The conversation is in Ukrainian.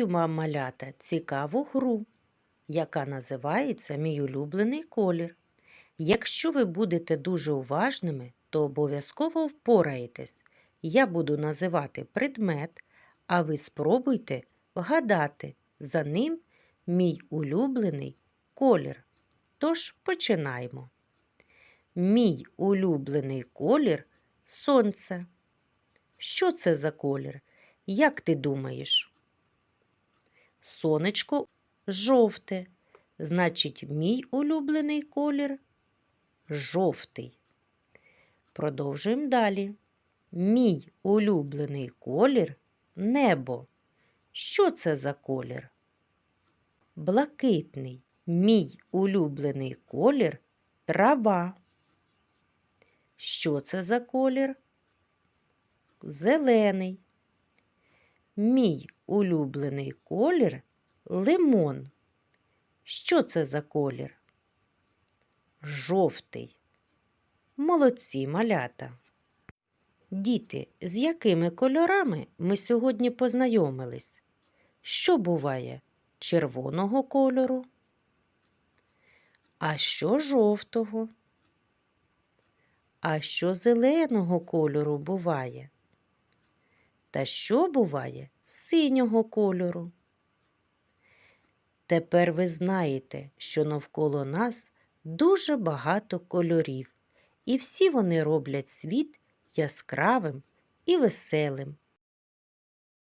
Пропоную вам малята цікаву гру, яка називається Мій улюблений колір. Якщо ви будете дуже уважними, то обов'язково впораєтесь. Я буду називати предмет, а ви спробуйте вгадати за ним мій улюблений колір. Тож починаємо. Мій улюблений колір сонце. Що це за колір? Як ти думаєш? Сонечко жовте. Значить, мій улюблений колір жовтий. Продовжуємо далі. Мій улюблений колір небо. Що це за колір? Блакитний. Мій улюблений колір трава. Що це за колір? Зелений. Мій улюблений колір лимон. Що це за колір? Жовтий. Молодці малята. Діти, з якими кольорами ми сьогодні познайомились? Що буває червоного кольору? А що жовтого? А що зеленого кольору буває? Та що буває синього кольору? Тепер ви знаєте, що навколо нас дуже багато кольорів, і всі вони роблять світ яскравим і веселим.